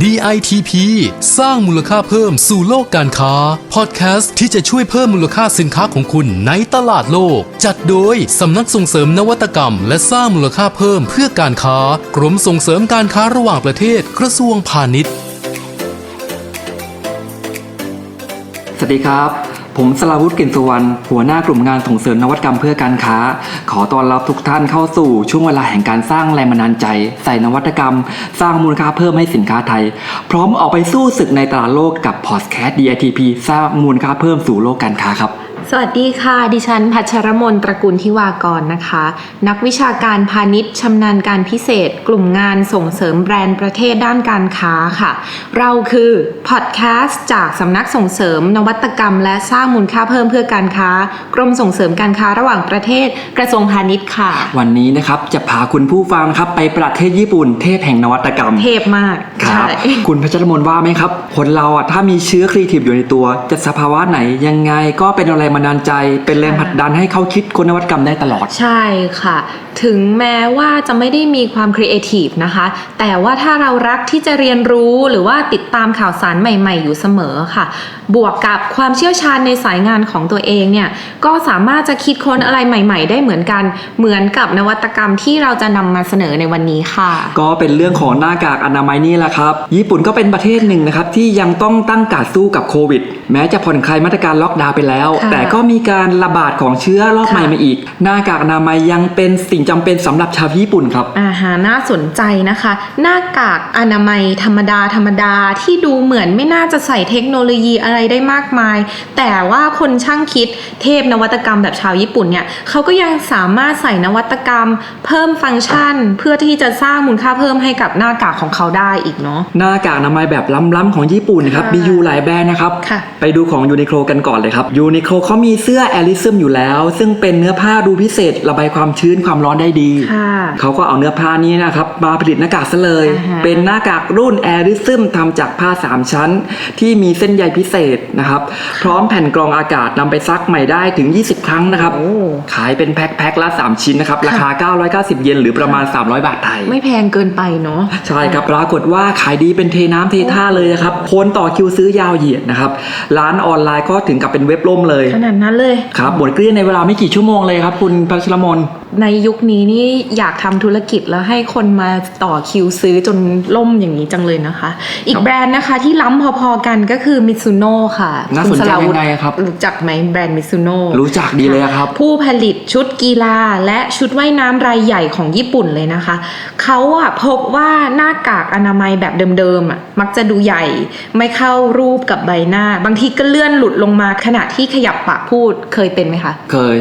DITP สร้างมูลค่าเพิ่มสู่โลกการค้า พอดแคสต์ที่จะช่วยเพิ่มมูลค่าสินค้าของคุณในตลาดโลก จัดโดยสำนักส่งเสริมนวัตกรรม และสร้างมูลค่าเพิ่มเพื่อการค้า กรมส่งเสริมการค้าระหว่างประเทศกระทรวงพาณิชย์ สวัสดีครับ ผมสลาวุฒิกลิ่นสุวรรณหัวหน้ากลุ่มงานส่งเสริมนวัตกรรมเพื่อการค้า ขอต้อนรับทุกท่านเข้าสู่ช่วงเวลาแห่งการสร้างแรงบันดาลใจ ใส่นวัตกรรม สร้างมูลค่าเพิ่มให้สินค้าไทย พร้อมออกไปสู้ศึกในตลาดโลกกับพอดแคสต์ DITP สร้างมูลค่าเพิ่มสู่โลกการค้าครับ สวัสดีค่ะ ดิฉัน พัชรมนตระกูลทิวากรนะคะ นักวิชาการพาณิชย์ชำนาญการพิเศษ กลุ่มงานส่งเสริมแบรนด์ประเทศด้านการค้าค่ะ เราคือพอดแคสต์จากสำนักส่งเสริม นวัตกรรม และสร้างมูลค่าเพิ่มเพื่อการค้า กรมส่งเสริมการค้าระหว่างประเทศกระทรวงพาณิชย์ค่ะ วันนี้นะครับจะพาคุณผู้ฟังนะครับไปประเทศญี่ปุ่น เทพแห่งนวัตกรรม เทพมากครับใช่คุณพัชรมนว่าไหมครับคนเราอะถ้ามีเชื้อครีเอทีฟอยู่ในตัวจะสภาวะไหนยังไงก็เป็นแรงบันดาลใจเป็นแรงผลักดันให้เขาคิดคนนวัตกรรมได้ตลอด ใช่ค่ะ ถึงแม้ว่าจะไม่ได้มีความครีเอทีฟนะคะ แต่ว่าถ้าเรารักที่จะเรียนรู้หรือว่าติดตามข่าวสารใหม่ ๆ อยู่เสมอค่ะ บวกกับความเชี่ยวชาญในสายงานของตัวเองเนี่ย ก็สามารถจะคิดค้นอะไรใหม่ ๆ ได้เหมือนกัน เหมือนกับนวัตกรรมที่เราจะนำมาเสนอในวันนี้ค่ะ ก็เป็นเรื่องของหน้ากากอนามัยนี่แหละครับ ญี่ปุ่นก็เป็นประเทศหนึ่งนะครับที่ยังต้องตั้งการสู้กับโควิด แม้จะผ่อนคลายมาตรการล็อกดาวน์ไปแล้วค่ะแต่ก็มีการระบาดของเชื้อรอบค่ะใหม่มาอีก หน้ากากอนามัยยังเป็นสิ่งจำเป็นสำหรับชาวญี่ปุ่นครับอาหารน่าสนใจนะคะ หน้ากากอนามัยธรรมดาธรรมดาที่ดูเหมือนไม่น่าจะใส่เทคโนโลยีอะไรได้มากมาย แต่ว่าคนช่างคิดเทพนวัตกรรมแบบชาวญี่ปุ่นเนี่ยเขาก็ยังสามารถใส่นวัตกรรม เพิ่มฟังก์ชัน เพื่อที่จะสร้างมูลค่าเพิ่มให้กับหน้ากากของเขาได้อีกเนาะหน้ากากอนามัยแบบล้ำๆของญี่ปุ่นนะครับค่ะมีอยู่หลายแบรนด์นะครับค่ะไปดูของยูนิโคลกันก่อนเลยครับยูนิโคลเขามีเสื้อแอลิซึมอยู่แล้ว ซึ่งเป็นเนื้อผ้าดูพิเศษ ระบายความชื้นความร้อนได้ดี ค่ะ เขาก็เอาเนื้อผ้านี้นะครับ มาผลิตหน้ากากซะเลย อ่าฮะ เป็นหน้ากากรุ่นแอริซึมทำจากผ้า 3 ชั้น ที่มีเส้นใยพิเศษนะครับ พร้อมแผ่นกรองอากาศนำไปซักใหม่ได้ถึง 20 ครั้งนะครับ โอ้ ขายเป็นแพ็คแพ็คละ 3 ชิ้นนะครับ ราคา 990 เยนหรือประมาณ 300 บาทไทย ไม่แพงเกินไปเนาะ ใช่ครับปรากฏว่าขายดีเป็นเทน้ำเทท่าเลยนะครับคนต่อคิวซื้อยาวเหยียดนะครับ ร้านออนไลน์ก็ถึงกับเป็นเว็บล่มเลย ขนาดนั้นเลย ครับหมดเกลี้ยงในเวลาไม่กี่ชั่วโมงเลยครับ คุณพัชรมนในยุคนี้นี่อยากทำธุรกิจแล้วให้คนมาต่อคิวซื้อจนล่มอย่างนี้จังเลยนะคะ อีกแบรนด์นะคะที่ล้ำพอๆกันก็คือมิ z ุโน่ค่ะน่าสนใจคุณลวุธยังไงครับ รู้จักไหมแบรนด์มิ z ุโน่รู้จักดีเลยครับ ผู้ผลิตชุดกีฬาและชุดว่ายน้ำรายใหญ่ของญี่ปุ่นเลยนะคะเขาอะพบว่าหน้ากากอนามัยแบบเดิมๆอะมักจะดูใหญ่ ไม่เข้ารูปกับใบหน้า บางทีก็เลื่อนหลุดลงมาขณะที่ขยับปากพูดเคยเป็นไหมคะ เคย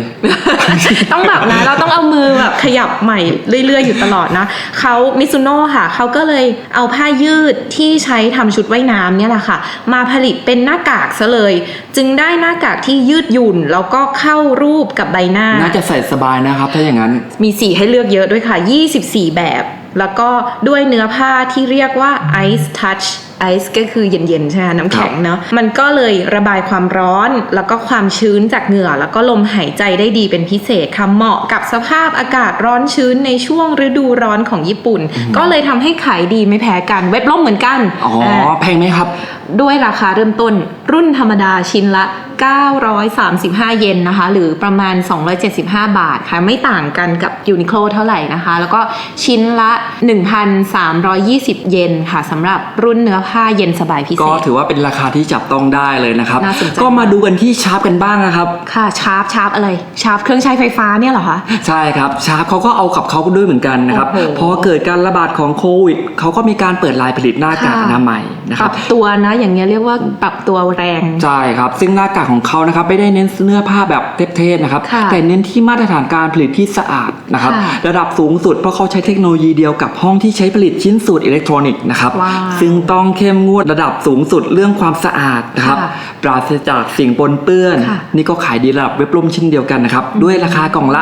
ต้องแบบนะ เราต้องเอามือแบบขยับใหม่เรื่อย ๆ อยู่ตลอดนะเขามิซุโน่ค่ะ เขาก็เลยเอาผ้ายืดที่ใช้ทำชุดว่ายน้ำเนี่ยแหละค่ะ มาผลิตเป็นหน้ากากซะเลย จึงได้หน้ากากที่ยืดหยุ่น แล้วก็เข้ารูปกับใบหน้า น่าจะใส่สบายนะครับ ถ้าอย่างนั้น มีสีให้เลือกเยอะด้วยค่ะ 24 แบบ แล้วก็ด้วยเนื้อผ้าที่เรียกว่า Ice Touch ไอซ์ก็คือเย็นๆใช่ไหมน้ำแข็งเนาะมันก็เลยระบายความร้อนแล้วก็ความชื้นจากเหงื่อ แล้วก็ลมหายใจได้ดีเป็นพิเศษค่ะเหมาะกับสภาพอากาศร้อนชื้นในช่วงฤดูร้อนของญี่ปุ่น ก็เลยทำให้ขายดีไม่แพ้กันเว็บล่มเหมือนกันอ๋อาแพงไหมครับ ด้วยราคาเริ่มต้นรุ่นธรรมดาชิ้นละ 935 เยนนะคะ หรือประมาณ 275 บาทค่ะ ไม่ต่างกันกับยูนิโคลเท่าไหร่นะคะ แล้วก็ชิ้นละ 1,320 เยนค่ะสำหรับรุ่นเนื้อผ้าเย็นสบายพิเศก็ษถือว่าเป็นราคาที่จับต้องได้เลยนะครับ น่าสนใจ ก็มาดูกันที่ชาร์ปกันบ้างนะครับ ค่ะ ชาร์ปชาร์ปอะไร ชาร์ปเครื่องใช้ไฟฟ้าเนี่ยเหรอคะ ใช่ครับชาร์ปเขาก็เอากับเขาด้วยเหมือนกันนะครับโอ้โหพอเกิดการระบาดของโควิดเขาก็มีการเปิดลายผลิตหน้ากากค่ะ อนามัยนะปครัรับบ ตัวนะ อย่างเงี้ยเรียกว่าปรับตัวแรง ใช่ครับ ซึ่งหน้ากากของเขานะครับไม่ได้เน้นเนื้อผ้าแบบเทพๆนะครับค่ะแต่เน้นที่มาตรฐานการผลิตที่สะอาดนะครับค่ะระดับสูงสุดเพราะเขาใช้เทคโนโลยีเดียวกับห้องที่ใช้ผลิตชิ้นส่วนอิเล็กทรอนิกส์นะครับว้าวซึ่งต้องเข้มงวดระดับสูงสุดเรื่องความสะอาดนะครับค่ะปราศจากสิ่งปนเปื้อนค่ะนี่ก็ขายดีระดับเว็บล่มชิ้นเดียวกันนะครับด้วยราคากล่องละ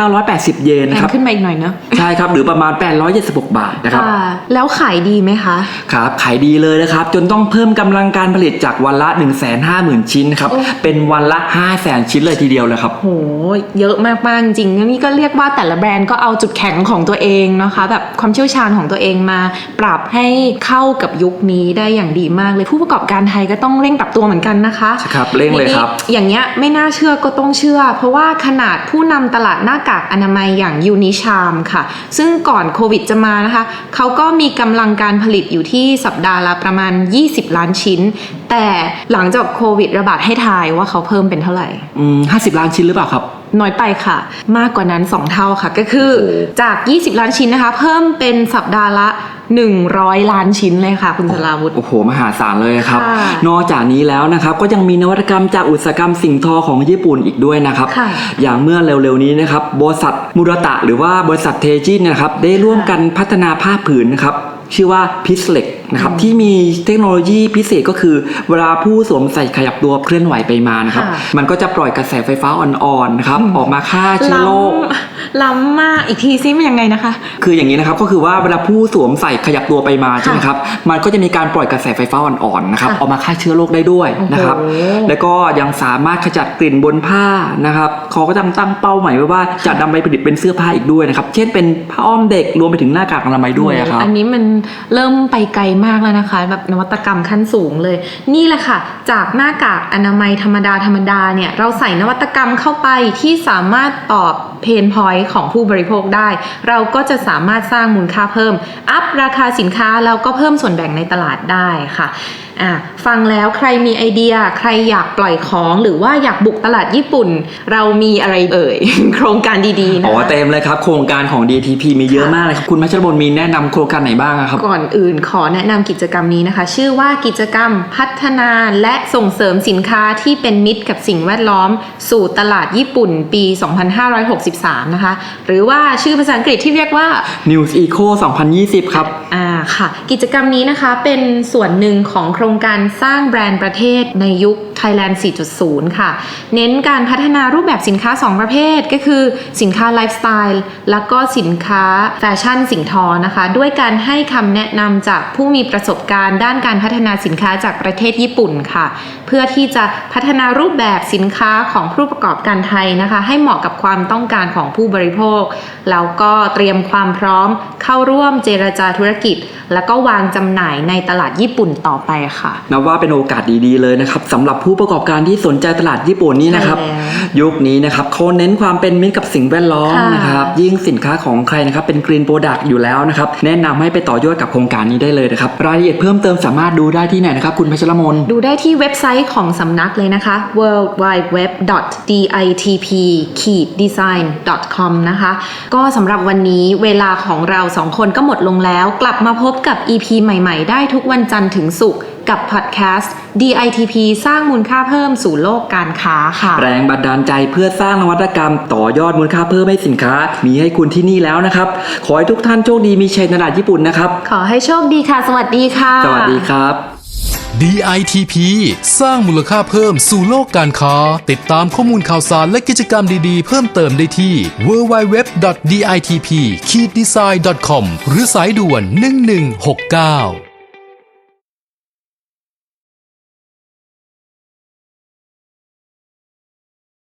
2,980 เยนแพนะงครับขึ้นมาอีกหน่อยเนอะใช่ครับหรือประมาณ 876 บาทนะครับค่ะแล้วขายดีไหมคะครับขายดีเลยเลยนะครับจนต้องเพิ่มกำลังการผลิตจากวันละ 1 5 0 0 0 0 ชิ้นนะครับโอ้เป็นวันละ 5 0 0 0 0 0ชิ้นเลยทีเดียวเลยครับ โห เยอะมากๆจริงๆนี่ก็เรียกว่าแต่ละแบรนด์ก็เอาจุดแข็งของตัวเองนะคะ แบบความเชี่ยวชาญของตัวเองมาปรับให้เข้ากับยุคนี้ได้อย่างดีมากเลยผู้ประกอบการไทยก็ต้องเร่งปรับตัวเหมือนกันนะคะครับเร่งเลยครับทีนี้อย่างเงี้ยไม่น่าเชื่อก็ต้องเชื่อ เพราะว่าขนาดผู้นำตลาดหน้ากากอนามัยอย่างยูนิชามค่ะ ซึ่งก่อนโควิดจะมานะคะเขาก็มีกำลังการผลิตอยู่ที่สัปดาห์ละประมาณ 20 ล้านชิ้น แต่หลังจากโควิดระบาดให้ทายว่าเขาเพิ่มเป็นเท่าไหร่อืม50ล้านชิ้นหรือเปล่าครับ น้อยไปค่ะ มากกว่านั้น 2 เท่าค่ะ ก็คือโอ้จาก 20 ล้านชิ้นนะคะ เพิ่มเป็นสัปดาห์ละ 100 ล้านชิ้นเลยค่ะ คุณสลาวุธ โอ้โห มหาศาลเลยครับ ค่ะ นอกจากนี้แล้วนะครับ ก็ยังมีนวัตกรรมจากอุตสาหกรรมสิ่งทอของญี่ปุ่นอีกด้วยนะครับ ค่ะ อย่างเมื่อเร็วๆนี้นะครับบริษัทมูรตะ หรือว่าบริษัทเทจินนะครับ ได้ร่วมกันพัฒนาผ้าผืนนะครับ ชื่อว่าพิสเล็ก นะครับที่มีเทคโนโลยีพิเศษก็คือ เวลาผู้สวมใส่ขยับตัวเคลื่อนไหวไปมานะครับค่ะมันก็จะปล่อยกระแสไฟฟ้าอ่อนๆนะครับออกมาฆ่าเชื้อโรคล้ำล้ำมากอีกทีซิมันยังไงนะคะ คืออย่างนี้นะครับก็คือว่าเวลาผู้สวมใส่ขยับตัวไปมาใช่ไหมครับมันก็จะมีการปล่อยกระแสไฟฟ้าอ่อนๆนะครับค่ะออกมาฆ่าเชื้อโรคได้ด้วยนะครับโอ้โหแล้วก็ยังสามารถขจัดกลิ่นบนผ้านะครับเขาก็ตั้งตั้งเป้าหมายไว้ว่าจะนำไปผลิตเป็นเสื้อผ้าอีกด้วยนะครับเช่นเป็นผ้าอ้อมเด็กรวมไปถึงหน้ากากอนามัยด้วยอะครับอันนี้มันเริ่มไปไกลมากแล้วนะคะ แบบนวัตกรรมขั้นสูงเลย นี่แหละค่ะ จากหน้ากากอนามัยธรรมดาธรรมดาเนี่ยเราใส่นวัตกรรมเข้าไปที่สามารถตอบเพนพอยต์ของผู้บริโภคได้ เราก็จะสามารถสร้างมูลค่าเพิ่ม อัพราคาสินค้าแล้วก็เพิ่มส่วนแบ่งในตลาดได้ค่ะอะฟังแล้วใครมีไอเดียใครอยากปล่อยของหรือว่าอยากบุกตลาดญี่ปุ่น เรามีอะไรเอ่ย โครงการดีๆนะอ๋อคะเต็มเลยครับ โครงการของ DTP มีเยอะมากเลยครับคุณพัชรบลมีแนะนำโครงการไหนบ้างอะครับ ก่อนอื่นขอแนะนำกิจกรรมนี้นะคะ ชื่อว่ากิจกรรมพัฒนาและส่งเสริมสินค้าที่เป็นมิตรกับสิ่งแวดล้อม สู่ตลาดญี่ปุ่นปี 2563 นะคะ หรือว่าชื่อภาษาอังกฤษที่เรียกว่า News Eco 2020 ครับอ่าค่ะ กิจกรรมนี้นะคะเป็นส่วนหนึ่งของโครงการสร้างแบรนด์ประเทศในยุค Thailand 4.0 ค่ะ เน้นการพัฒนารูปแบบสินค้า 2 ประเภท ก็คือสินค้าไลฟ์สไตล์แล้วก็สินค้าแฟชั่นสิ่งทอนะคะ ด้วยการให้คำแนะนำจากผู้มีประสบการณ์ด้านการพัฒนาสินค้าจากประเทศญี่ปุ่นค่ะ เพื่อที่จะพัฒนารูปแบบสินค้าของผู้ประกอบการไทยนะคะ ให้เหมาะกับความต้องการของผู้บริโภค แล้วก็เตรียมความพร้อมเข้าร่วมเจรจาธุรกิจ แล้วก็วางจำหน่ายในตลาดญี่ปุ่นต่อไปค่ะ นับว่าเป็นโอกาสดีๆเลยนะครับสำหรับผู้ประกอบการที่สนใจตลาดญี่ปุ่นนี่นะครับใช่แล้วยุคนี้นะครับเขาเน้นความเป็นมิตรกับสิ่งแวดล้อมค่ะนะครับยิ่งสินค้าของใครนะครับเป็นกรีนโปรดักต์อยู่แล้วนะครับแนะนำให้ไปต่อยอดกับโครงการนี้ได้เลยนะครับรายละเอียดเพิ่มเติมสามารถดูได้ที่ไหนนะครับคุณพัชรมนดูได้ที่เว็บไซต์ของสำนักเลยนะคะ w w w d i t p d e s i g n com นะคะก็สำหรับวันนี้เวลาของเราสองคนก็หมดลงแล้ว กลับมาพบกับ EP ใหม่ ๆ ได้ทุกวันจันทร์ถึงศุกร์ กับพอดแคสต์ DITP สร้างมูลค่าเพิ่มสู่โลกการค้าค่ะ แรงบันดาลใจเพื่อสร้างนวัตกรรม ต่อยอดมูลค่าเพิ่มให้สินค้า มีให้คุณที่นี่แล้วนะครับ ขอให้ทุกท่านโชคดีมีชัยในตลาดญี่ปุ่นนะครับ ขอให้โชคดีค่ะ สวัสดีค่ะ สวัสดีครับ DITP สร้างมูลค่าเพิ่มสู่โลกการค้า ติดตามข้อมูลข่าวสารและกิจกรรมดีๆ เพิ่มเติมได้ที่ www.ditp-design.com หรือสายด่วน 1169